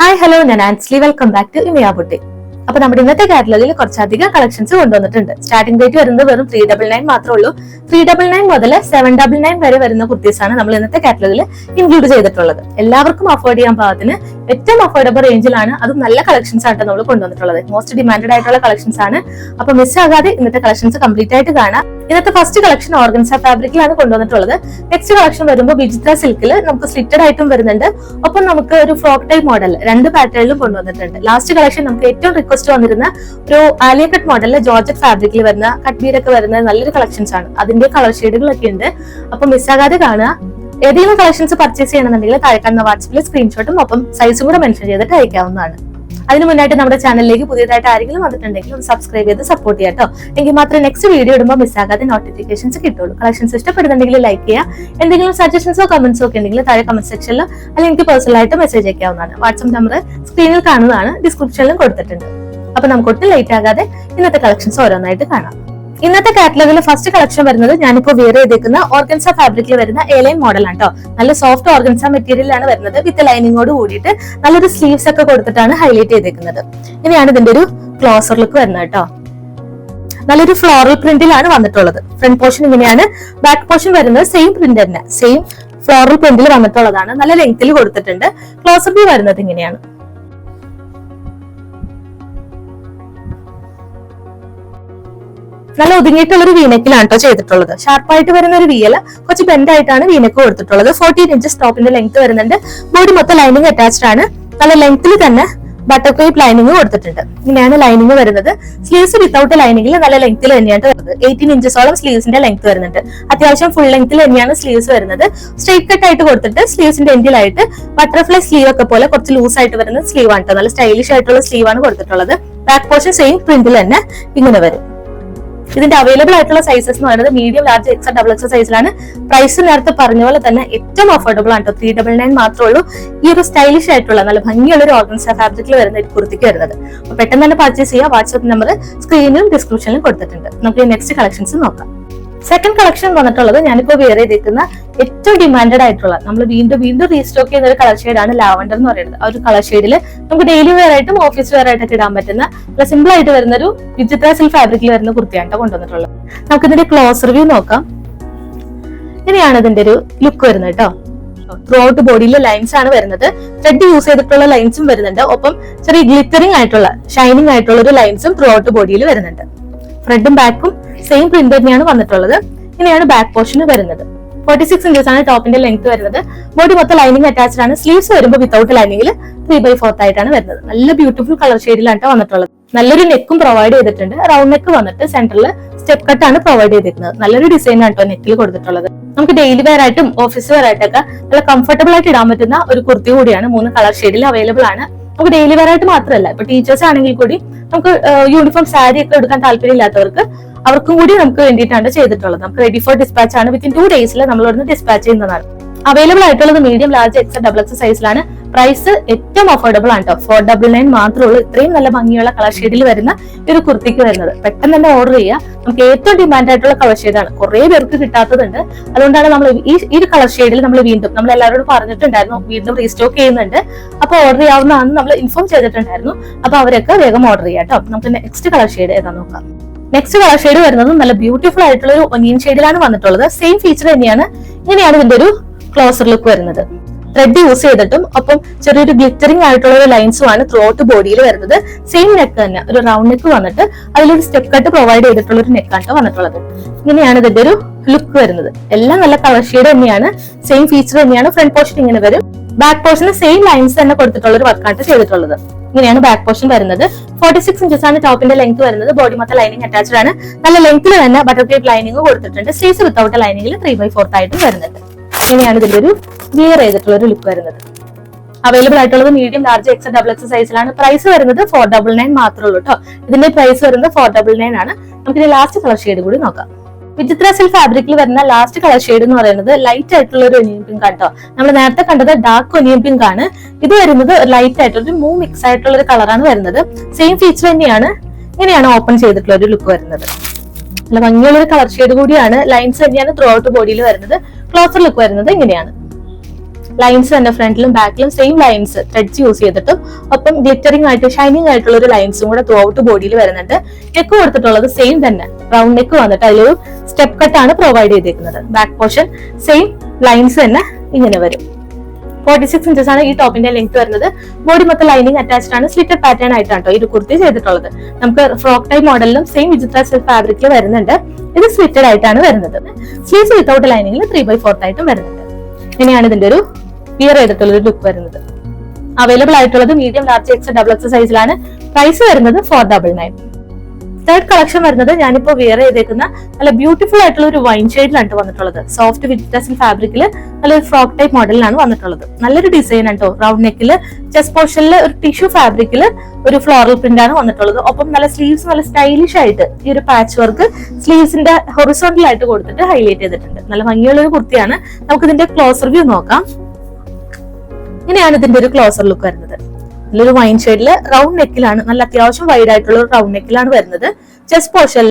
Hi hello ഞാൻ Ansly. Welcome back to Imaya boutique അപ്പൊ നമ്മുടെ ഇന്നത്തെ കാറ്റലോഗിൽ കുറച്ചധികം കളക്ഷൻസ് കൊണ്ടുവന്നിട്ടുണ്ട്. സ്റ്റാർട്ടിംഗ് റേറ്റ് വരുന്നത് വെറും ത്രീ ഡബിൾ നയൻ മാത്രമേ ഉള്ളൂ. ത്രീ ഡബിൾ നയൻ മുതൽ സെവൻ ഡബിൾ നയൻ വരെ വരുന്ന കുർത്തീസ് ആണ് നമ്മൾ ഇന്നത്തെ കാറ്റലോഗിൽ ഇൻക്ലൂഡ് ചെയ്തിട്ടുള്ളത്. എല്ലാവർക്കും അഫോർഡ് ചെയ്യാൻ പാകത്തിന് ഏറ്റവും അഫോർഡബിൾ റേഞ്ചിലാണ് അതും നല്ല കളക്ഷൻസ് ആയിട്ട് നമ്മൾ കൊണ്ടുവന്നിട്ടുള്ളത്. മോസ്റ്റ് ഡിമാൻഡഡ് ആയിട്ടുള്ള കളക്ഷൻസ് ആണ്. അപ്പൊ മിസ് ആകാതെ ഇന്നത്തെ കളക്ഷൻസ് കംപ്ലീറ്റ് ആയിട്ട് കാണാം. ഇന്നത്തെ ഫസ്റ്റ് കളക്ഷൻ ഓർഗൻസ ഫാബ്രിക്കിലാണ് കൊണ്ടുവന്നിട്ടുള്ളത്. നെക്സ്റ്റ് കളക്ഷൻ വരുമ്പോൾ വിചിത്ര സിൽക്കിൽ നമുക്ക് സ്ലിറ്റഡ് ആയിട്ടും വരുന്നുണ്ട്. ഒപ്പം നമുക്ക് ഒരു ഫ്രോക്ക് ടൈപ്പ് മോഡൽ രണ്ട് പാറ്റേണിലും കൊണ്ടുവന്നിട്ടുണ്ട്. ലാസ്റ്റ് കളക്ഷൻ നമുക്ക് ഏറ്റവും റിക്വസ്റ്റ് വന്നിരുന്ന ഒരു ആലിയ കട്ട് മോഡലിൽ ജോർജറ്റ് ഫാബ്രിക്കിൽ വരുന്ന കട്ട് ബീഡൊക്കെ വരുന്ന നല്ലൊരു കളക്ഷൻസ് ആണ്. അതിന്റെ കളർ ഷെയ്ഡുകളൊക്കെ ഉണ്ട്. അപ്പൊ മിസ്സാകാതെ കാണുക. ഏതെങ്കിലും കളക്ഷൻസ് പർച്ചേസ് ചെയ്യണമെന്നുണ്ടെങ്കിൽ താഴെ കാണുന്ന വാട്സപ്പിൽ സ്ക്രീൻഷോട്ടും ഒപ്പം സൈസും കൂടെ മെൻഷൻ ചെയ്തിട്ട് അയക്കാവുന്നതാണ്. അതിന് മുന്നായിട്ട് നമ്മുടെ ചാനലിലേക്ക് പുതിയതായിട്ട് ആരെങ്കിലും വന്നിട്ടുണ്ടെങ്കിൽ ഒന്ന് സബ്സ്ക്രൈബ് ചെയ്ത് സപ്പോർട്ട് ചെയ്യാം കേട്ടോ എങ്കിൽ മാത്രമേ നെക്സ്റ്റ് വീഡിയോ ഇടുമ്പോൾ മിസ്സാകാതെ നോട്ടിഫിക്കേഷൻസ് കിട്ടുള്ളൂ കളക്ഷൻസ് ഇഷ്ടപ്പെടുന്നുണ്ടെങ്കിൽ ലൈക്ക് ചെയ്യുക. എന്തെങ്കിലും സജഷൻസോ കമന്റ്സോ ഒക്കെ ഉണ്ടെങ്കിൽ താഴെ കമന്റ് സെക്ഷനിലോ അല്ലെങ്കിൽ എനിക്ക് പേഴ്സണൽ ആയിട്ട് മെസ്സേജ് അയക്കാവുന്നതാണ്. വാട്സ്ആപ്പ് നമ്പർ സ്ക്രീനിൽ കാണുന്നതാണ്. ഡിസ്ക്രിപ്ഷനിലും കൊടുത്തിട്ടുണ്ട്. അപ്പൊ നമുക്ക് ഒട്ടും ലേറ്റ് ആകാതെ ഇന്നത്തെ കളക്ഷൻസ് ഓരോന്നായിട്ട് കാണാം. ഇന്നത്തെ കാറ്റലോഗിൽ ഫസ്റ്റ് കളക്ഷൻ വരുന്നത് ഞാനിപ്പോ വെയർ ചെയ്തേക്കുന്ന ഓർഗൻസ ഫാബ്രിക്കിൽ വരുന്ന എലൈൻ മോഡലാണ് കേട്ടോ നല്ല സോഫ്റ്റ് ഓർഗൻസ മെറ്റീരിയലാണ് വരുന്നത്. വിത്ത് ലൈനിങ്ങോട് കൂടിയിട്ട് നല്ലൊരു സ്ലീവ്സ് ഒക്കെ കൊടുത്തിട്ടാണ് ഹൈലൈറ്റ് ചെയ്തേക്കുന്നത്. ഇനിയാണ് ഇതിന്റെ ഒരു ക്ലോസർ ലുക്ക് വരുന്നത് കേട്ടോ നല്ലൊരു ഫ്ലോറൽ പ്രിന്റിലാണ് വന്നിട്ടുള്ളത്. ഫ്രണ്ട് പോർഷൻ ഇങ്ങനെയാണ്. ബാക്ക് പോർഷൻ വരുന്നത് സെയിം പ്രിന്റ് തന്നെ. സെയിം ഫ്ലോറൽ പ്രിന്റിൽ വന്നിട്ടുള്ളതാണ്. നല്ല ലെങ്ത്തിൽ കൊടുത്തിട്ടുണ്ട്. ക്ലോസർ വ്യൂ വരുന്നത് ഇങ്ങനെയാണ്. നല്ല ഒതുങ്ങിയിട്ടുള്ള ഒരു വീനെക്കിലാണ് കേട്ടോ ചെയ്തിട്ടുള്ളത്. ഷാർപ്പായിട്ട് വരുന്ന ഒരു വീയൽ കുറച്ച് ബെൻഡ് ആയിട്ടാണ് വീനെക്ക് കൊടുത്തിട്ടുള്ളത് ഫോർട്ടീൻ ഇഞ്ചസ് ടോപ്പിന്റെ ലെങ്ത് വരുന്നുണ്ട്. ബോഡി മൊത്തം ലൈനിങ് അറ്റാച്ച്ഡ് ആണ്. നല്ല ലെങ്ത്തിൽ തന്നെ ബട്ടർ ക്രേപ്പ് ലൈനിങ് കൊടുത്തിട്ടുണ്ട്. ഇങ്ങനെയാണ് ലൈനിങ് വരുന്നത്. സ്ലീവ്സ് വിത്തൗട്ട് ലൈനിങ്ങിൽ നല്ല ലെങ്ത്തിൽ തന്നെയാണ് വരുന്നത്. എയ്റ്റീൻ ഇഞ്ചസോളം സ്ലീവ്സിന്റെ ലെങ്ത് വരുന്നുണ്ട്. അത്യാവശ്യം ഫുൾ ലെങ്ത്തിൽ തന്നെയാണ് സ്ലീവ്സ് വരുന്നത്. സ്ട്രൈറ്റ് കട്ട് ആയിട്ട് കൊടുത്തിട്ട് സ്ലീവ്സിന്റെ എൻഡിലായിട്ട് ബട്ടർഫ്ലൈ സ്ലീവ് ഒക്കെ പോലെ കുറച്ച് ലൂസ് ആയിട്ട് വരുന്ന സ്ലീവ് ആണ്. നല്ല സ്റ്റൈലിഷ് ആയിട്ടുള്ള സ്ലീവ് ആണ് കൊടുത്തിട്ടുള്ളത്. ബാക്ക് പോർഷൻ സെയിം പ്രിന്റിൽ തന്നെ ഇങ്ങനെ വരും. ഇതിന്റെ അവൈലബിൾ ആയിട്ടുള്ള സൈസസ് എന്ന് പറയുന്നത് medium large X double X സൈസിലാണ് പ്രൈസ് നേരത്തെ പറഞ്ഞ പോലെ തന്നെ ഏറ്റവും അഫോർഡബിൾ ആണ് ത്രീ ഡബിൾ നയൻ മാത്രമേ ഉള്ളൂ. ഈ ഒരു സ്റ്റൈലിഷ് ആയിട്ടുള്ള നല്ല ഭംഗിയുള്ള ഒരു ഓർഗൻസ ഫാബ്രിക്കിൽ വരുന്ന ഒരു കുർത്തിക്ക് വരുന്നത്. അപ്പൊ പെട്ടെന്ന് തന്നെ പർച്ചേസ് ചെയ്യുക വാട്സ്ആപ്പ് നമ്പർ സ്ക്രീനിലും ഡിസ്ക്രിപ്ഷനിലും കൊടുത്തിട്ടുണ്ട്. നമുക്ക് നെക്സ്റ്റ് കളക്ഷൻസ് നോക്കാം. സെക്കൻഡ് കളക്ഷൻ വന്നിട്ടുള്ളത് ഞാനിപ്പോ വെയർ ചെയ്തിരിക്കുന്ന ഏറ്റവും ഡിമാൻഡഡ് ആയിട്ടുള്ള നമ്മൾ വീണ്ടും വീണ്ടും റീസ്റ്റോക്ക് ചെയ്യുന്ന ഒരു കളർ ഷെയ്ഡാണ് ലാവണ്ടർ എന്ന് പറയുന്നത്. ആ ഒരു കളർ ഷെയ്ഡിൽ നമുക്ക് ഡെയിലി വെയർ ആയിട്ടും ഓഫീസ് വെയർ ആയിട്ടൊക്കെ ഇടാൻ പറ്റുന്ന നല്ല സിമ്പിൾ ആയിട്ട് വരുന്ന ഒരു വിചിത്ര സിൽ ഫാബ്രിക്കിൽ വരുന്ന കുർത്തിയാണ് ട്ടോ കൊണ്ടുവന്നിട്ടുള്ളത്. നമുക്ക് ഇതിന്റെ ക്ലോസ് റിവ്യൂ നോക്കാം. ഇങ്ങനെയാണ് ഇതിന്റെ ഒരു ലുക്ക് വരുന്നത് കേട്ടോ ത്രൂ ഔട്ട് ബോഡിയിലെ ലൈൻസ് ആണ് വരുന്നത്. ത്രെഡ് യൂസ് ചെയ്തിട്ടുള്ള ലൈൻസും വരുന്നുണ്ട്. ഒപ്പം ചെറിയ ഗ്ലിറ്ററിംഗ് ആയിട്ടുള്ള ഷൈനിങ് ആയിട്ടുള്ള ഒരു ലൈൻസും ത്രൂ ഔട്ട് ബോഡിയിൽ വരുന്നുണ്ട്. ഫ്രണ്ടും ബാക്കും സെയിം പ്രിന്റ് തന്നെയാണ് വന്നിട്ടുള്ളത്. ഇങ്ങനെയാണ് ബാക്ക് പോർഷൻ വരുന്നത്. ഫോർട്ടി സിക്സ് ഇഞ്ചസ് ആണ് ടോപ്പിന്റെ ലെങ്ത് വരുന്നത്. ബോഡി മൊത്തം ലൈനിങ് അറ്റാച്ച്ഡ് ആണ്. സ്ലീവ്സ് വരുമ്പോൾ വിത്തൗട്ട് ലൈനിങ്ങിൽ ത്രീ ബൈ ഫോർത്ത് ആയിട്ടാണ് വരുന്നത്. നല്ല ബ്യൂട്ടിഫുൾ കളർ ഷെയ്ഡിലാണ് വന്നിട്ടുള്ളത്. നല്ലൊരു നെക്കും പ്രൊവൈഡ് ചെയ്തിട്ടുണ്ട്. റൗണ്ട് നെക്ക് വന്നിട്ട് സെന്ററിൽ സ്റ്റെപ്പ് കട്ട് ആണ് പ്രൊവൈഡ് ചെയ്തിരിക്കുന്നത്. നല്ലൊരു ഡിസൈൻ ആണ് കേട്ടോ നെക്കിൽ കൊടുത്തിട്ടുള്ളത്. നമുക്ക് ഡെയിലി വെയർ ആയിട്ടും ഓഫീസ് വെയർ ആയിട്ടൊക്കെ നല്ല കംഫർട്ടബിൾ ആയിട്ട് ഇടാൻ പറ്റുന്ന ഒരു കുർത്തി കൂടിയാണ് മൂന്ന് കളർ ഷെയ്ഡിൽ അവൈലബിൾ ആണ്. നമുക്ക് ഡെയിലി വെയർ ആയിട്ട് മാത്രമല്ല ഇപ്പൊ ടീച്ചേഴ്സ് ആണെങ്കിൽ കൂടി നമുക്ക് യൂണിഫോം സാരി ഒക്കെ എടുക്കാൻ താല്പര്യമില്ലാത്തവർക്ക് അവർക്കും കൂടി നമുക്ക് വേണ്ടിയിട്ടാണ് ചെയ്തിട്ടുള്ളത്. നമുക്ക് റെഡി ഫോർ ഡിസ്പാച്ച് ആണ്. വിത്തിൻ ടു ഡേയ്സിൽ നമ്മൾ ഇവിടുന്ന് ഡിസ്പാച്ച് ചെയ്യുന്നതാണ്. അവൈലബിൾ ആയിട്ടുള്ളത് medium large X double X സൈസിലാണ് പ്രൈസ് ഏറ്റവും അഫോർഡബിൾ ആണ് കേട്ടോ ഫോർ ഡബിൾ നയൻ മാത്രമേ ഉള്ളൂ. ഇത്രയും നല്ല ഭംഗിയുള്ള കളർ ഷെയ്ഡിൽ വരുന്ന ഒരു കുർത്തിക്ക് വരുന്നത്. പെട്ടെന്ന് തന്നെ ഓർഡർ ചെയ്യുക നമുക്ക് ഏറ്റവും ഡിമാൻഡ് ആയിട്ടുള്ള കളർ ഷെയ്ഡാണ് കുറെ പേർക്ക് കിട്ടാത്തതുണ്ട്. അതുകൊണ്ടാണ് നമ്മൾ ഈ ഈ കളർ ഷെയ്ഡിൽ നമ്മൾ വീണ്ടും നമ്മൾ എല്ലാവരോടും പറഞ്ഞിട്ടുണ്ടായിരുന്നു. വീണ്ടും റീസ്റ്റോക്ക് ചെയ്യുന്നുണ്ട്. അപ്പൊ ഓർഡർ ചെയ്യാവുന്നതാണെന്ന് നമ്മൾ ഇൻഫോം ചെയ്തിട്ടുണ്ടായിരുന്നു. അപ്പൊ അവരൊക്കെ വേഗം ഓർഡർ ചെയ്യാം കേട്ടോ നമുക്ക് നെക്സ്റ്റ് കളർ ഷെയ്ഡ് ഏതാ നോക്കാം. നെക്സ്റ്റ് കളർ ഷെയ്ഡ് വരുന്നത് നല്ല ബ്യൂട്ടിഫുൾ ആയിട്ടുള്ള ഒരു ഒനിയൻ ഷെയ്ഡിലാണ് വന്നിട്ടുള്ളത്. സെയിം ഫീച്ചർ തന്നെയാണ് ഇങ്ങനെയാണ് ഇതിന്റെ ഒരു ക്ലോസർ ലുക്ക് വരുന്നത്. ത്രെഡ് യൂസ് ചെയ്തിട്ടും അപ്പം ചെറിയൊരു ഗ്ലിറ്ററിംഗ് ആയിട്ടുള്ള ഒരു ലൈൻസും ആണ് ഔട്ട് ബോഡിയിൽ വരുന്നത്. സെയിം നെക്ക് തന്നെ ഒരു റൗണ്ട് നെക്ക് വന്നിട്ട് അതിലൊരു സ്റ്റെപ്പ് കട്ട് പ്രൊവൈഡ് ചെയ്തിട്ടുള്ള ഒരു നെക്കാണ് വന്നിട്ടുള്ളത്. ഇങ്ങനെയാണ് ഇതിന്റെ ഒരു ലുക്ക് വരുന്നത്. എല്ലാം നല്ല കളർ ഷെയ്ഡ് തന്നെയാണ്. സെയിം ഫീച്ചർ തന്നെയാണ്. ഫ്രണ്ട് പോർഷൻ ഇങ്ങനെ വരും. ബാക്ക് പോർഷന് സെയിം ലൈൻസ് തന്നെ കൊടുത്തിട്ടുള്ള ഒരു വർക്കാണ് ചെയ്തിട്ടുള്ളത്. ഇങ്ങനെയാണ് ബാക്ക് പോർഷൻ വരുന്നത്. ഫോർട്ടി സിക്സ് ഇഞ്ചസ് ആണ് ടോപ്പിന്റെ ലെങ്ത് വരുന്നത്. ബോഡി മൊത്തം ലൈനിങ് അറ്റാച്ച്ഡ് ആണ്. നല്ല ലെങ്ത്തിൽ തന്നെ ബട്ടർ ലൈനിങ് കൊടുത്തിട്ടുണ്ട്. സ്ലീവ്സ് വിത്തൗട്ട് ലൈനിങ്ങിൽ ത്രീ ബൈ ഫോർത്ത് ആയിട്ടും വരുന്നത്. ഇങ്ങനെയാണ് ഇതിന്റെ ഒരു ക്ലിയർ ചെയ്തിട്ടുള്ള ഒരു ലുക്ക് വരുന്നത്. അവൈലബിൾ ആയിട്ടുള്ളത് medium large X double X സൈസിലാണ് പ്രൈസ് വരുന്നത് ഫോർ ഡബിൾ നയൻ മാത്രമേ ഉള്ളൂ കേട്ടോ ഇതിന്റെ പ്രൈസ് വരുന്നത് ഫോർ ഡബിൾ നയൻ ആണ്. നമുക്ക് ലാസ്റ്റ് കളർ ഷെയ്ഡ് കൂടി നോക്കാം. വിചിത്ര സിൽക്ക് ഫാബ്രിക്കിൽ വരുന്ന ലാസ്റ്റ് കളർ ഷെയ്ഡ് എന്ന് പറയുന്നത് ലൈറ്റ് ആയിട്ടുള്ള ഒരു ഒനിയൻ പിങ്ക് കേട്ടോ നമ്മൾ നേരത്തെ കണ്ടത് ഡാർക്ക് ഒനിയൻ പിങ്ക് ആണ്. ഇത് വരുന്നത് ലൈറ്റ് ആയിട്ടുള്ള ഒരു മൂ മിക്സ് ആയിട്ടുള്ള ഒരു കളറാണ് വരുന്നത്. സെയിം ഫീച്ചർ തന്നെയാണ് ഇങ്ങനെയാണ് ഓപ്പൺ ചെയ്തിട്ടുള്ള ഒരു ലുക്ക് വരുന്നത്. നല്ല ഭംഗിയുള്ള ഒരു കളർ ഷെയ്ഡ് കൂടിയാണ്. ലൈൻസ് തന്നെയാണ് ത്രൂ ഔട്ട് ബോഡിയിൽ വരുന്നത്. ക്ലോസർ ലുക്ക് വരുന്നത് ഇങ്ങനെയാണ്. ലൈൻസ് തന്നെ ഫ്രണ്ടിലും ബാക്കിലും സെയിം ലൈൻസ് ത്രെഡ്സ് യൂസ് ചെയ്തിട്ടും ഒപ്പം ഗ്ലിറ്ററിംഗ് ആയിട്ട് ഷൈനിങ് ആയിട്ടുള്ള ഒരു ലൈൻസും കൂടെ ത്രൂ ഔട്ട് ബോഡിയിൽ വരുന്നുണ്ട്. നെക്ക് കൊടുത്തിട്ടുള്ളത് സെയിം തന്നെ. റൗണ്ട് നെക്ക് വന്നിട്ട് അതിലൊരു സ്റ്റെപ്പ് കട്ടാണ് പ്രൊവൈഡ് ചെയ്തിരിക്കുന്നത് ബാക്ക് പോർഷൻ സെയിം ലൈൻസ് തന്നെ ഇങ്ങനെ വരും. ഫോർട്ടി സിക്സ് ഇഞ്ചസ് ആണ് ഈ ടോപ്പിന്റെ ലെങ്ത് വരുന്നത്. ബോഡി മൊത്തം ലൈനിങ് അറ്റാച്ച്ഡ് ആണ്. സ്ലിറ്റഡ് പാറ്റേൺ ആയിട്ടാണ് ഈ കുർത്തി ചെയ്തിട്ടുള്ളത്. നമുക്ക് ഫ്രോക്ക് ടൈപ്പ് മോഡലിലും സെയിം വിചിത്ര സിൽക്ക് ഫാബ്രിക്കിൽ വരുന്നുണ്ട്. ഇത് സ്ലിറ്റഡ് ആയിട്ടാണ് വരുന്നത്. സ്ലീവ്സ് വിത്തൗട്ട് ലൈനിങ്ങിൽ ത്രീ ബൈ ഫോർത്ത് ആയിട്ടും വരുന്നുണ്ട്. ഇങ്ങനെയാണ് ഇതിന്റെ ഒരു വിയർ ചെയ്തിട്ടുള്ള ഒരു ലുക്ക് വരുന്നത്. അവൈലബിൾ ആയിട്ടുള്ളത് medium large X double X സൈസിലാണ് പ്രൈസ് വരുന്നത് four double nine third collection വരുന്നത് ഞാനിപ്പോ വിയർ ചെയ്തേക്കുന്ന നല്ല ബ്യൂട്ടിഫുൾ ആയിട്ടുള്ള ഒരു വൈൻ ഷെയ്ഡിലാണ് വന്നിട്ടുള്ളത്. സോഫ്റ്റ് വിറ്റസിൽ ഫാബ്രിക്കിൽ നല്ലൊരു ഫ്രോക്ക് ടൈപ്പ് മോഡലിലാണ് വന്നിട്ടുള്ളത്. നല്ലൊരു ഡിസൈൻ ആണ് കേട്ടോ റൗണ്ട് നെക്കിൽ ചെസ്റ്റ് പോർഷനിൽ ഒരു ടിഷ്യൂ ഫാബ്രിക്കിൽ ഒരു ഫ്ലോറൽ പ്രിന്റ് ആണ് വന്നിട്ടുള്ളത്. ഒപ്പം നല്ല സ്ലീവ്സ് നല്ല സ്റ്റൈലിഷ് ആയിട്ട് ഈ ഒരു പാച്ച് വർക്ക് സ്ലീവ്സിന്റെ ഹൊറിസോണ്ടൽ ആയിട്ട് കൊടുത്തിട്ട് ഹൈലൈറ്റ് ചെയ്തിട്ടുണ്ട്. നല്ല ഭംഗിയുള്ള ഒരു കുർത്തിയാണ്. നമുക്ക് ഇതിന്റെ ക്ലോസർ വ്യൂ നോക്കാം. ഇങ്ങനെയാണ് ഇതിന്റെ ഒരു ക്ലോസർ ലുക്ക് വരുന്നത്. നല്ലൊരു വൈൻ ഷെയ്ഡിൽ റൗണ്ട് നെക്കിലാണ് നല്ല അത്യാവശ്യം വൈഡ് ആയിട്ടുള്ള ഒരു റൗണ്ട് നെക്കിലാണ് വരുന്നത്. ചെസ്റ്റ് പോർഷൻ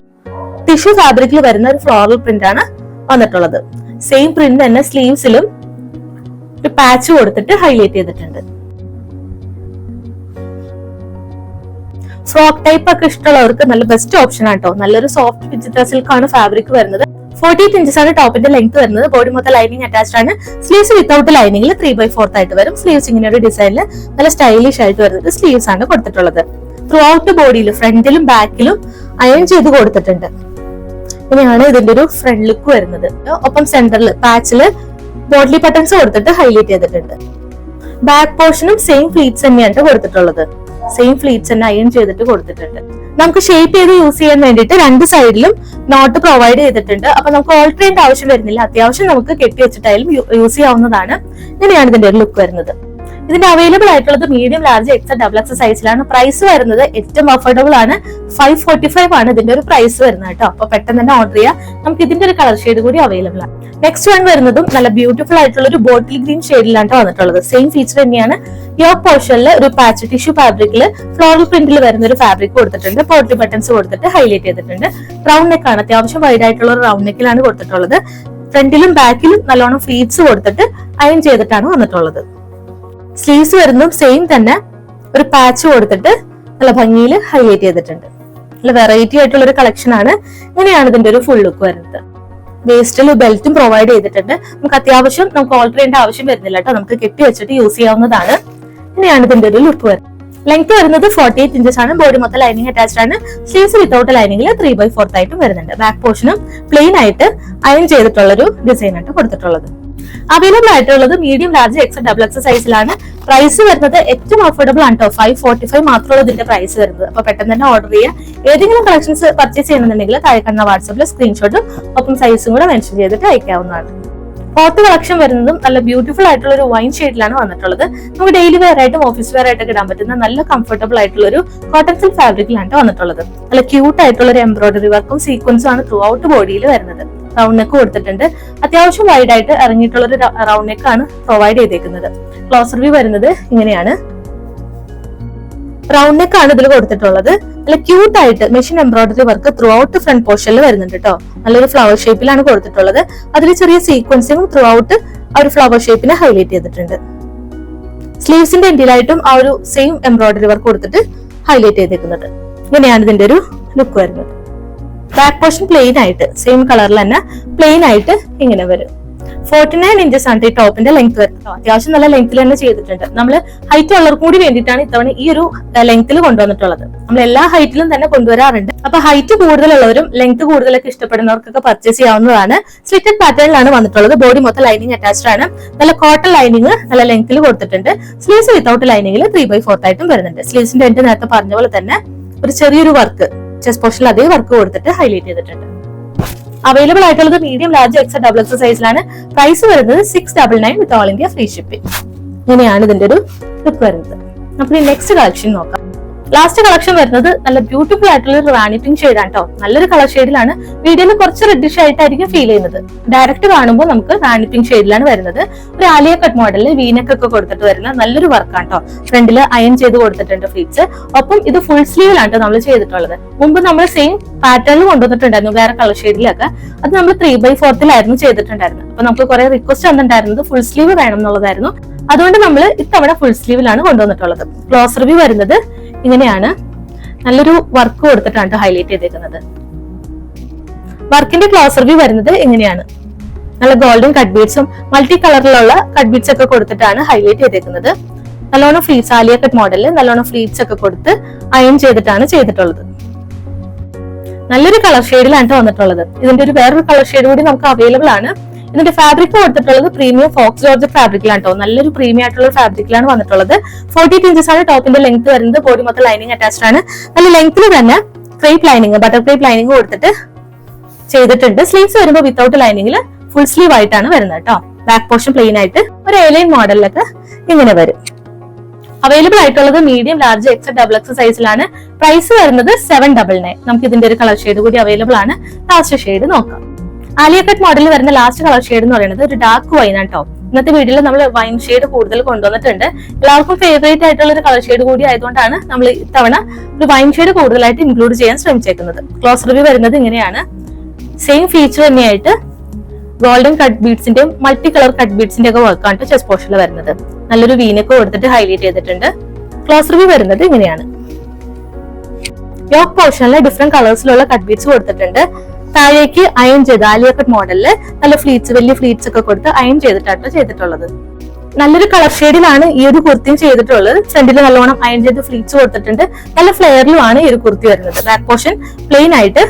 ടിഷ്യൂ ഫാബ്രിക്കിൽ വരുന്ന ഒരു ഫ്ലോറൽ പ്രിന്റ് ആണ് വന്നിട്ടുള്ളത്. സെയിം പ്രിന്റ് തന്നെ സ്ലീവ്സിലും ഒരു പാച്ച് കൊടുത്തിട്ട് ഹൈലൈറ്റ് ചെയ്തിട്ടുണ്ട്. ഫ്രോക്ക് ടൈപ്പ് ഒക്കെ ഇഷ്ടമുള്ളവർക്ക് നല്ല ബെസ്റ്റ് ഓപ്ഷൻ ആട്ടോ നല്ലൊരു സോഫ്റ്റ് ഡിജിറ്റൽ സിൽക്കാണ് ഫാബ്രിക് വരുന്നത്. ഫോർട്ടി ഇഞ്ചസ് ആണ് ടോപ്പിന്റെ ലെങ്ത് വരുന്നത്. ബോഡി മൊത്തം ലൈനിങ് അറ്റാച്ച് ആണ്. സ്ലീവ്സ് വിത്തൗട്ട് ലൈനിങ്ങിൽ ത്രീ ബൈ ഫോർത്ത് ആയിട്ട് വരും. സ്ലീവ്സ് ഇങ്ങനെ ഒരു ഡിസൈനിൽ നല്ല സ്റ്റൈലിഷ് ആയിട്ട് വരുന്നത് സ്ലീവ്സ് ആണ് കൊടുത്തിട്ടുള്ളത്. ത്രൂ ഔട്ട് ബോഡിയിൽ ഫ്രണ്ടിലും ബാക്കിലും അയൺ ചെയ്ത് കൊടുത്തിട്ടുണ്ട്. ഇങ്ങനെയാണ് ഇതിന്റെ ഒരു ഫ്രണ്ട് ലുക്ക് വരുന്നത്. ഒപ്പം സെന്ററിൽ പാച്ചിൽ ബോഡിലി ബട്ടൺസ് കൊടുത്തിട്ട് ഹൈലൈറ്റ് ചെയ്തിട്ടുണ്ട്. ബാക്ക് പോർഷനും സെയിം ഫ്ലീറ്റ്സ് തന്നെയാണ് കൊടുത്തിട്ടുള്ളത്. സെയിം ഫ്ലീറ്റ്സ് തന്നെ അയൺ ചെയ്തിട്ട് കൊടുത്തിട്ടുണ്ട്. നമുക്ക് ഷേപ്പ് ചെയ്ത് യൂസ് ചെയ്യാൻ വേണ്ടിയിട്ട് രണ്ട് സൈഡിലും നോട്ട് പ്രൊവൈഡ് ചെയ്തിട്ടുണ്ട്. അപ്പൊ നമുക്ക് ഓൾട്ടർ ആവശ്യം വരുന്നില്ല. അത്യാവശ്യം നമുക്ക് കെട്ടി വെച്ചിട്ടായാലും യൂസ് ചെയ്യാവുന്നതാണ്. ഇങ്ങനെയാണ് ഇതിന്റെ ഒരു ലുക്ക് വരുന്നത്. ഇതിന്റെ അവൈലബിൾ ആയിട്ടുള്ളത് medium large X double X സൈസിലാണ് പ്രൈസ് വരുന്നത് ഏറ്റവും അഫോർഡബിൾ ആണ്. ഫൈവ് ഫോർട്ടി ഫൈവ് ആണ് ഇതിന്റെ ഒരു പ്രൈസ് വരുന്നത് കേട്ടോ. അപ്പൊ പെട്ടെന്ന് തന്നെ ഓർഡർ ചെയ്യാം. നമുക്ക് ഇതിന്റെ ഒരു കളർ ഷെയ്ഡ് കൂടി അവൈലബിൾ ആണ്. നെക്സ്റ്റ് വൺ വരുന്നതും നല്ല ബ്യൂട്ടിഫുൾ ആയിട്ടുള്ള ഒരു ബോട്ടിൽ ഗ്രീൻ ഷെയ്ഡിലാണ് വന്നിട്ടുള്ളത്. സെയിം ഫീച്ചർ തന്നെയാണ്. യോ പോർഷനിൽ ഒരു പാച്ച് ടിഷ്യൂ ഫാബ്രിക്കിൽ ഫ്ലോറൽ പ്രിന്റിൽ വരുന്ന ഒരു ഫാബ്രിക് കൊടുത്തിട്ടുണ്ട്. പോർട്ടി ബട്ടൺസ് കൊടുത്തിട്ട് ഹൈലൈറ്റ് ചെയ്തിട്ടുണ്ട്. റൗണ്ട് നെക്ക് ആണ്. അത്യാവശ്യം വൈഡ് ആയിട്ടുള്ള ഒരു റൗണ്ട് നെക്കിലാണ് കൊടുത്തിട്ടുള്ളത്. ഫ്രണ്ടിലും ബാക്കിലും നല്ലോണം ഫ്ലീറ്റ്സ് കൊടുത്തിട്ട് അയൺ ചെയ്തിട്ടാണ് വന്നിട്ടുള്ളത്. സ്ലീവ്സ് വരുന്നതും സെയിം തന്നെ ഒരു പാച്ച് കൊടുത്തിട്ട് നല്ല ഭംഗിയിൽ ഹൈലൈറ്റ് ചെയ്തിട്ടുണ്ട്. നല്ല വെറൈറ്റി ആയിട്ടുള്ള ഒരു കളക്ഷൻ ആണ്. ഇങ്ങനെയാണ് ഇതിന്റെ ഒരു ഫുൾ ലുക്ക് വരുന്നത്. വേസ്റ്റിൽ ബെൽറ്റും പ്രൊവൈഡ് ചെയ്തിട്ടുണ്ട്. നമുക്ക് അത്യാവശ്യം നമുക്ക് ഓൾട്ടർ ചെയ്യേണ്ട ആവശ്യം വരുന്നില്ല കേട്ടോ. നമുക്ക് കെട്ടി വെച്ചിട്ട് യൂസ് ചെയ്യാവുന്നതാണ്. ഇങ്ങനെയാണ് ഇതിന്റെ ഒരു ലുക്ക് വരുന്നത്. ലെങ്ത് വരുന്നത് ഫോർട്ടി എയ്റ്റ് ഇഞ്ചസ് ആണ്. ബോഡി മൊത്തം ലൈനിങ് അറ്റാച്ച്ഡ് ആണ്. സ്ലീവ്സ് വിത്തൗട്ട് ലൈനിങ്ങിൽ ത്രീ ബൈ ഫോർത്ത് ആയിട്ടും വരുന്നുണ്ട്. ബാക്ക് പോർഷനും പ്ലെയിൻ ആയിട്ട് അയൺ ചെയ്തിട്ടുള്ള ഒരു ഡിസൈൻ ആയിട്ട് കൊടുത്തിട്ടുള്ളത്. അവൈലബിൾ ആയിട്ടുള്ളത് medium large X double X സൈസിലാണ് പ്രൈസ് വരുന്നത് ഏറ്റവും അഫോർഡബിൾ ആണ് കേട്ടോ ഫൈവ് ഫോർട്ടി ഫൈവ് മാത്രമുള്ള ഇതിന്റെ പ്രൈസ് വരുന്നത്. അപ്പൊ പെട്ടെന്ന് തന്നെ ഓർഡർ ചെയ്യുക ഏതെങ്കിലും കളക്ഷൻസ് പർച്ചേസ് ചെയ്യണമെന്നുണ്ടെങ്കിൽ താഴെ കാണുന്ന വാട്സാപ്പിൽ സ്ക്രീൻഷോട്ടും ഒപ്പം സൈസും കൂടെ മെൻഷൻ ചെയ്തിട്ട് അയക്കാവുന്നതാണ്. ഫോർത്ത് കളക്ഷൻ വരുന്നതും നല്ല ബ്യൂട്ടിഫുൾ ആയിട്ടുള്ള ഒരു വൈൻ ഷെയ്ഡിലാണ് വന്നിട്ടുള്ളത്. നമുക്ക് ഡെയിലി വെയർ ആയിട്ടും ഓഫീസ് വെയർ ആയിട്ടൊക്കെ ഇടാൻ പറ്റുന്ന നല്ല കംഫർട്ടബിൾ ആയിട്ടുള്ള ഒരു കോട്ടൺ സിൽക്ക് ഫാബ്രിക്കിലാണ് വന്നിട്ടുള്ളത്. നല്ല ക്യൂട്ട് ആയിട്ടുള്ള ഒരു എംബ്രോയിഡറി വർക്കും സീക്വൻസും ആണ് ത്രൂ ഔട്ട് ബോഡിയിൽ വരുന്നത്. റൗണ്ട് നെക്ക് കൊടുത്തിട്ടുണ്ട്. അത്യാവശ്യം വൈഡ് ആയിട്ട് ഇറങ്ങിയിട്ടുള്ള ഒരു റൗണ്ട് നെക്ക് ആണ് പ്രൊവൈഡ് ചെയ്തേക്കുന്നത്. ക്ലോസർ വ്യൂ വരുന്നത് ഇങ്ങനെയാണ്. റൗണ്ട് നെക്ക് ആണ് ഇതിൽ കൊടുത്തിട്ടുള്ളത്. നല്ല ക്യൂട്ട് ആയിട്ട് machine embroidery work throughout front പോർഷനിൽ വരുന്നുണ്ട് കേട്ടോ നല്ലൊരു ഫ്ലവർ ഷേപ്പിലാണ് കൊടുത്തിട്ടുള്ളത്. അതിൽ ചെറിയ സീക്വൻസിങ്ങും ത്രൂ ഔട്ട് ആ ഒരു ഫ്ലവർ ഷേപ്പിനെ ഹൈലൈറ്റ് ചെയ്തിട്ടുണ്ട്. സ്ലീവ്സിന്റെ എൻഡിലായിട്ടും ആ ഒരു സെയിം എംബ്രോയിഡറി വർക്ക് കൊടുത്തിട്ട് ഹൈലൈറ്റ് ചെയ്തേക്കുന്നത്. ഇങ്ങനെയാണ് ഇതിന്റെ ഒരു ലുക്ക് വരുന്നത്. ബാക്ക് പോർഷൻ പ്ലെയിൻ ആയിട്ട് സെയിം കളറിൽ തന്നെ പ്ലെയിൻ ആയിട്ട് ഇങ്ങനെ വരും. ഫോർട്ടി നയൻ ഇഞ്ചസ് ആണ് ഈ ടോപ്പിന്റെ ലെങ്ത് വരുന്നത്. അത്യാവശ്യം നല്ല ലെങ്ത്തിൽ തന്നെ ചെയ്തിട്ടുണ്ട്. നമ്മൾ ഹൈറ്റ് ഉള്ളവർക്ക് കൂടി വേണ്ടിയിട്ടാണ് ഇത്തവണ ഈ ഒരു ലെങ്ത്തിൽ കൊണ്ടുവന്നിട്ടുള്ളത്. നമ്മൾ എല്ലാ ഹൈറ്റിലും തന്നെ കൊണ്ടുവരാറുണ്ട്. അപ്പൊ ഹൈറ്റ് കൂടുതലുള്ളവരും ലെങ്ത് കൂടുതലൊക്കെ ഇഷ്ടപ്പെടുന്നവർക്കൊക്കെ പർച്ചേസ് ചെയ്യാവുന്നതാണ്. സ്ലിറ്റഡ് പാറ്റേണിലാണ് വന്നിട്ടുള്ളത്. ബോഡി മൊത്തം ലൈനിങ് അറ്റാച്ച്ഡ് ആണ്. നല്ല കോട്ടൺ ലൈനിങ് നല്ല ലെങ്ത്തിൽ കൊടുത്തിട്ടുണ്ട്. സ്ലീവ്സ് വിത്തൗട്ട് ലൈനിങ്ങിൽ ത്രീ ബൈ ഫോർത്ത് ആയിട്ടും വരുന്നുണ്ട്. സ്ലീവ്സിന്റെ എന്റെ നേരത്തെ പറഞ്ഞ പോലെ തന്നെ ഒരു ചെറിയൊരു വർക്ക് ചെസ്റ്റ് പോർഷനിൽ അതേ വർക്ക് കൊടുത്തിട്ട് ഹൈലൈറ്റ് ചെയ്തിട്ടുണ്ട്. അവൈലബിൾ ആയിട്ടുള്ളത് medium large X double X സൈസിലാണ് പ്രൈസ് വരുന്നത് six double nine with all India free shipping ഇങ്ങനെയാണ് ഇതിന്റെ ഒരു ലുക്ക് വരുന്നത് നമുക്ക് നെക്സ്റ്റ് കളക്ഷൻ നോക്കാം. ലാസ്റ്റ് കളക്ഷൻ വരുന്നത് നല്ല ബ്യൂട്ടിഫുൾ ആയിട്ടുള്ള ഒരു റാണി പിങ്ക് ഷെയ്ഡാണ് കേട്ടോ നല്ലൊരു കളർ ഷെയ്ഡിലാണ് വീഡിയോയിൽ കുറച്ച് റെഡിഷ് ആയിട്ടായിരിക്കും ഫീൽ ചെയ്യുന്നത്. ഡയറക്റ്റ് കാണുമ്പോൾ നമുക്ക് റാണി പിങ്ക് ഷെയ്ഡിലാണ് വരുന്നത്. ഒരു ആലിയ കട്ട് മോഡലിൽ വീനക്ക് ഒക്കെ കൊടുത്തിട്ട് വരുന്ന നല്ലൊരു വർക്കാണ് കേട്ടോ ഫ്രണ്ടിൽ അയൺ ചെയ്ത് കൊടുത്തിട്ടുണ്ട് ഫ്ലീറ്റ്സ് ഒപ്പം ഇത് ഫുൾ സ്ലീവിലാണ് നമ്മൾ ചെയ്തിട്ടുള്ളത്. മുമ്പ് നമ്മൾ സെയിം പാറ്റേണിൽ കൊണ്ടുവന്നിട്ടുണ്ടായിരുന്നു വേറെ കളർ ഷെയ്ഡിലൊക്കെ അത് നമ്മൾ ത്രീ ബൈ ഫോർത്തിലായിരുന്നു ചെയ്തിട്ടുണ്ടായിരുന്നത്. അപ്പൊ നമുക്ക് കുറെ റിക്വസ്റ്റ് വന്നിട്ടുണ്ടായിരുന്നത് ഫുൾ സ്ലീവ് വേണം എന്നുള്ളതായിരുന്നു. അതുകൊണ്ട് നമ്മൾ ഇത്തവണ ഫുൾ സ്ലീവിലാണ് കൊണ്ടുവന്നിട്ടുള്ളത്. ക്ലോസ് റിവ്യൂ വരുന്നത് ഇങ്ങനെയാണ് നല്ലൊരു വർക്ക് കൊടുത്തിട്ടാണ് ഹൈലൈറ്റ് ചെയ്തേക്കുന്നത്. വർക്കിന്റെ ക്ലോസ് റിവ്യൂ വരുന്നത് ഇങ്ങനെയാണ്. നല്ല ഗോൾഡൻ കട്ട് ബീഡ്സും മൾട്ടി കളറിലുള്ള കട്ട് ബീഡ്സ് ഒക്കെ കൊടുത്തിട്ടാണ് ഹൈലൈറ്റ് ചെയ്തേക്കുന്നത്. നല്ലോണം ഫ്ലീറ്റ്സ് ആലിയ കട്ട് മോഡലിൽ നല്ലോണം ഫ്ലീറ്റ്സ് ഒക്കെ കൊടുത്ത് അയൺ ചെയ്തിട്ടാണ് ചെയ്തിട്ടുള്ളത്. നല്ലൊരു കളർ ഷെയ്ഡിലാണ് വന്നിട്ടുള്ളത്. ഇതിന്റെ ഒരു വേറൊരു കളർ ഷെയ്ഡ് കൂടി നമുക്ക് അവൈലബിൾ ആണ്. ഇതിന്റെ ഫാബ്രിക് കൊടുത്തിട്ടുള്ളത് പ്രീമിയം ഫോക്സ് ജോർജ് ഫാബ്രിക്കിലാണ് കേട്ടോ നല്ലൊരു പ്രീമിയം ആയിട്ടുള്ള ഫാബ്രിക്കിലാണ് വന്നിട്ടുള്ളത്. ഫോർട്ടി ഇഞ്ചസ് ആണ് ടോപ്പിന്റെ ലെങ്ത് വരുന്നത്. ബോഡി മൊത്തം ലൈനിങ് അറ്റാച്ച്ഡ് ആണ്. നല്ല ലെങ്ത്തിൽ തന്നെ crepe lining butter crepe lining കൊടുത്തിട്ട് ചെയ്തിട്ടുണ്ട്. സ്ലീവ്സ് വരുമ്പോൾ വിത്തൗട്ട് ലൈനിങ്ങിൽ ഫുൾ സ്ലീവ് ആയിട്ടാണ് വരുന്നത് കേട്ടോ ബാക്ക് പോർഷൻ പ്ലെയിൻ ആയിട്ട് ഒരു എലൈൻ മോഡലിലൊക്കെ ഇങ്ങനെ വരും. അവൈലബിൾ ആയിട്ടുള്ളത് medium large X double X സൈസിലാണ് പ്രൈസ് വരുന്നത് സെവൻ ഡബിൾ നയൻ നമുക്ക് ഇതിന്റെ ഒരു കളർ ഷെയ്ഡ് കൂടി അവൈലബിൾ ആണ്. ലാസ്റ്റ് ഷെയ്ഡ് നോക്കാം. ആലിയ കട്ട് മോഡലിൽ വരുന്ന ലാസ്റ്റ് കളർ ഷെയ്ഡ് എന്ന് പറയുന്നത് ഒരു ഡാർക്ക് വൈൻ ആട്ടോ. ഇന്നത്തെ വീഡിയോയിൽ നമ്മൾ വൈൻ ഷെയ്ഡ് കൂടുതൽ കൊണ്ടുവന്നിട്ടുണ്ട്. എല്ലാവർക്കും ഫേവറേറ്റ് ആയിട്ടുള്ള ഒരു കളർ ഷെയ്ഡ് കൂടി ആയതുകൊണ്ടാണ് നമ്മൾ ഇത്തവണ ഒരു വൈൻ ഷെയ്ഡ് കൂടുതലായിട്ട് ഇൻക്ലൂഡ് ചെയ്യാൻ ശ്രമിച്ചേക്കുന്നത്. ക്ലോസ് റിവ്യൂ വരുന്നത് ഇങ്ങനെയാണ്. സെയിം ഫീച്ചർ തന്നെയായിട്ട് ഗോൾഡൻ കട്ട് ബീഡ്സിന്റെയും മൾട്ടി കളർ കട്ട് ബീഡ്സിന്റെ ഒക്കെ വർക്കാണ് ചെസ് പോർഷനിൽ വരുന്നത്. നല്ലൊരു വീനൊക്കെ കൊടുത്തിട്ട് ഹൈലൈറ്റ് ചെയ്തിട്ടുണ്ട്. ക്ലോസ് റിവ്യൂ വരുന്നത് ഇങ്ങനെയാണ്. യോക്ക് പോർഷനിൽ ഡിഫറെന്റ് കളേഴ്സിലുള്ള കട്ട് ബീഡ്സ് കൊടുത്തിട്ടുണ്ട്. താഴേക്ക് അയൺ ചെയ്ത് ആലിയ കട്ട് മോഡലിൽ നല്ല ഫ്ലീറ്റ്സ് വലിയ ഫ്ലീറ്റ്സ് ഒക്കെ കൊടുത്ത് അയൺ ചെയ്തിട്ടാണ് ചെയ്തിട്ടുള്ളത്. നല്ലൊരു കളർ ഷെയ്ഡിലാണ് ഈ ഒരു കുർത്തിയും ചെയ്തിട്ടുള്ളത്. ഫ്രണ്ടിൽ നല്ലോണം അയൺ ചെയ്ത് ഫ്ലീറ്റ്സ് കൊടുത്തിട്ടുണ്ട്. നല്ല ഫ്ലെയറിലുമാണ് ഈ ഒരു കുർത്തി വരുന്നത്. ബാക്ക് പോർഷൻ പ്ലെയിൻ ആയിട്ട്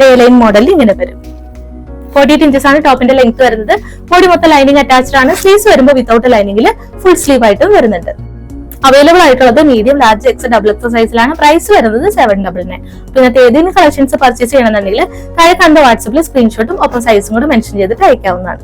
ഡേ ലൈൻ മോഡലിൽ ഇങ്ങനെ വരും. ഫോർട്ടി എയ്റ്റ് ഇഞ്ചസ് ആണ് ടോപ്പിന്റെ ലെങ്ത് വരുന്നത്. ബോഡി മൊത്തം ലൈനിങ് അറ്റാച്ച്ഡ് ആണ്. സ്ലീവ്സ് വരുമ്പോൾ വിത്തൗട്ട് ലൈനിങ്ങിൽ ഫുൾ സ്ലീവ് ആയിട്ടും വരുന്നുണ്ട്. അവൈലബിൾ ആയിട്ടുള്ളത് medium large X double X സൈസിലാണ് പ്രൈസ് വരുന്നത് സെവൻ ഡബിൾ നയൻ പിന്നെ ഏതെങ്കിലും കളക്ഷൻസ് പർച്ചേസ് ചെയ്യണമെന്നുണ്ടെങ്കിൽ താഴെ കണ്ട വാട്സപ്പിൽ സ്ക്രീൻഷോട്ടും ഒപ്പം സൈസും കൂടെ മെൻഷൻ ചെയ്തിട്ട് അയക്കാവുന്നതാണ്.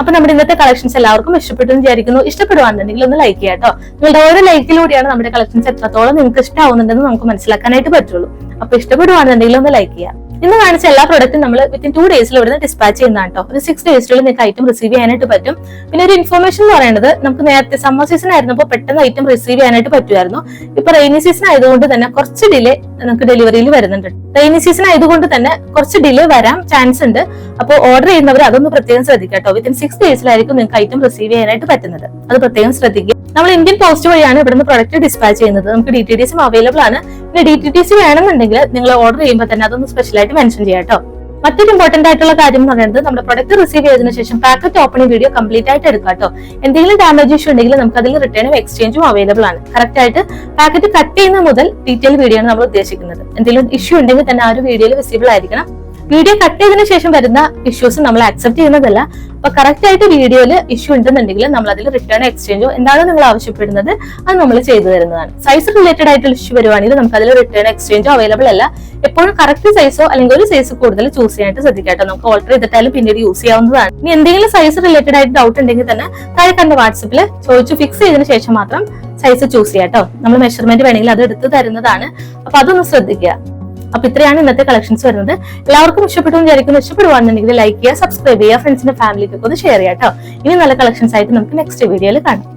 അപ്പൊ നമ്മുടെ ഇന്നത്തെ കളക്ഷൻസ് എല്ലാവർക്കും ഇഷ്ടപ്പെട്ടു വിചാരിക്കുന്നു. ഇഷ്ടപ്പെടുവാണെന്നുണ്ടെങ്കിൽ ഒന്ന് ലൈക്ക് ചെയ്യാം കേട്ടോ നിങ്ങളുടെ ഓരോ ലൈക്കിലൂടെയാണ് നമ്മുടെ കളക്ഷൻസ് എത്രത്തോളം നിങ്ങൾക്ക് ഇഷ്ടമാവുന്നുണ്ടെന്ന് നമുക്ക് മനസ്സിലാക്കാനായിട്ട് പറ്റുള്ളൂ. അപ്പൊ ഇഷ്ടപ്പെടുവാണെന്നുണ്ടെങ്കിൽ ഒന്ന് ലൈക്ക് ചെയ്യാം. ഇന്ന് കാണിച്ച എല്ലാ പ്രൊഡക്റ്റും നമ്മൾ വിത്തിൻ ടു ഡേയ്സിൽ ഇവിടുന്ന് ഡിസ്പാച്ച് ചെയ്യുന്നതാണ് കേട്ടോ ഒരു സിക്സ് ഡേയ്സിൽ നിങ്ങൾക്ക് ഐറ്റം റിസീവ് ചെയ്യാനായിട്ട് പറ്റും. പിന്നെ ഒരു ഇൻഫർമേഷൻ എന്ന് പറയുന്നത് നമുക്ക് നേരത്തെ സമ്മർ സീസൺ ആയിരുന്നപ്പോൾ പെട്ടെന്ന് ഐറ്റം റിസീവ് ചെയ്യാനായിട്ട് പറ്റുമായിരുന്നു. ഇപ്പൊ റെയിനി സീസൺ ആയതുകൊണ്ട് തന്നെ കുറച്ച് ഡിലേ നമുക്ക് ഡെലിവറിയിൽ വരുന്നുണ്ട്. റെയിനി സീസൺ ആയതുകൊണ്ട് തന്നെ കുറച്ച് ഡിലേ വരാൻ ചാൻസ് ഉണ്ട്. അപ്പോൾ ഓർഡർ ചെയ്യുന്നവർ അതൊന്ന് പ്രത്യേകം ശ്രദ്ധിക്കുക കേട്ടോ വിത്തിൻ സിക്സ് ഡേയ്സിലായിരിക്കും നിങ്ങൾക്ക് ഐറ്റം റിസീവ് ചെയ്യാനായിട്ട് പറ്റുന്നത്. അത് പ്രത്യേകം ശ്രദ്ധിക്കുക. നമ്മൾ ഇന്ത്യൻ പോസ്റ്റ് വഴിയാണ് ഇവിടുന്ന് പ്രൊഡക്റ്റ് ഡിസ്പാച്ച് ചെയ്യുന്നത്. നമുക്ക് ഡി ടി ഡി സിയും അവൈലബിൾ ആണ്. പിന്നെ ഡി ടി ഡി സി വേണമെന്നുണ്ടെങ്കിൽ നിങ്ങൾ ഓർഡർ ചെയ്യുമ്പോൾ തന്നെ അതൊന്ന് സ്പെഷ്യലായിട്ട് മെൻഷൻ ചെയ്യാം കേട്ടോ. മറ്റൊരു ഇമ്പോർട്ടന്റ് ആയിട്ടുള്ള കാര്യം എന്ന് പറയുന്നത് നമ്മുടെ പ്രൊഡക്റ്റ് റിസീവ് ചെയ്തതിനു ശേഷം പാക്കറ്റ് ഓപ്പണിംഗ് വീഡിയോ കംപ്ലീറ്റ് ആയിട്ട് എടുക്കുക കേട്ടോ. എന്തെങ്കിലും ഡാമേജ് ഇഷ്യൂ ഉണ്ടെങ്കിൽ നമുക്ക് അതിൽ റിട്ടേണും എക്സ്ചേഞ്ചും അവൈലബിൾ ആണ്. കറക്റ്റ് ആയിട്ട് പാക്കറ്റ് കട്ട് ചെയ്യുന്ന മുതൽ ഡീറ്റെയിൽ വീഡിയോ ആണ് നമ്മൾ ഉദ്ദേശിക്കുന്നത്. എന്തെങ്കിലും ഇഷ്യൂ ഉണ്ടെങ്കിൽ തന്നെ ആ ഒരു വീഡിയോയിൽ വിസിബിൾ ആയിരിക്കണം. വീഡിയോ കട്ട് ചെയ്തതിനു ശേഷം വരുന്ന ഇഷ്യൂസ് നമ്മൾ അക്സെപ്റ്റ് ചെയ്യുന്നതല്ല. അപ്പൊ കറക്റ്റ് ആയിട്ട് വീഡിയോയിൽ ഇഷ്യൂ ഉണ്ടെന്നുണ്ടെങ്കിൽ നമ്മൾ അതിൽ റിട്ടേൺ എക്സ്ചേഞ്ചോ എന്താണ് നിങ്ങൾ ആവശ്യപ്പെടുന്നത് അത് നമ്മൾ ചെയ്തു തരുന്നതാണ്. സൈസ് റിലേറ്റഡ് ആയിട്ടുള്ള ഇഷ്യൂ വരുവാണെങ്കിൽ നമുക്ക് അതിൽ റിട്ടേൺ എക്സ്ചേഞ്ചോ അവൈലബിൾ അല്ല. എപ്പോഴും കറക്റ്റ് സൈസോ അല്ലെങ്കിൽ ഒരു സൈസ് കൂടുതൽ ചൂസ് ചെയ്യാനായിട്ട് ശ്രദ്ധിക്കട്ടോ നമുക്ക് ഓൾട്ടർ ചെയ്തിട്ടാലും പിന്നീട് യൂസ് ചെയ്യാവുന്നതാണ്. ഇനി എന്തെങ്കിലും സൈസ് റിലേറ്റഡ് ആയിട്ട് ഡൗട്ട് ഉണ്ടെങ്കിൽ തന്നെ താഴെ കണ്ട വാട്സപ്പിൽ ചോദിച്ചു ഫിക്സ് ചെയ്തതിനു ശേഷം മാത്രം സൈസ് ചൂസ് ചെയ്യാട്ടോ നമ്മൾ മെഷർമെന്റ് വേണമെങ്കിൽ അത് എടുത്തു തരുന്നതാണ്. അപ്പൊ അതൊന്ന് ശ്രദ്ധിക്കുക. അപ്പൊ ഇത്രയാണ് ഇന്നത്തെ കളക്ഷൻസ് വരുന്നത്. എല്ലാവർക്കും ഇഷ്ടപ്പെട്ടു വിചാരിക്കുന്നു. ഇഷ്ടപ്പെടുവാണെന്നുണ്ടെങ്കിൽ ലൈക്ക് ചെയ്യുക സബ്സ്ക്രൈബ് ചെയ്യുക ഫ്രണ്ട്സിന്റെ ഫാമിലിക്കൊക്കെ ഒന്ന് ഷെയർ ചെയ്യാം കേട്ടോ ഇനി നല്ല കളക്ഷൻസ് ആയിട്ട് നമുക്ക് നെക്സ്റ്റ് വീഡിയോയിൽ കാണാം.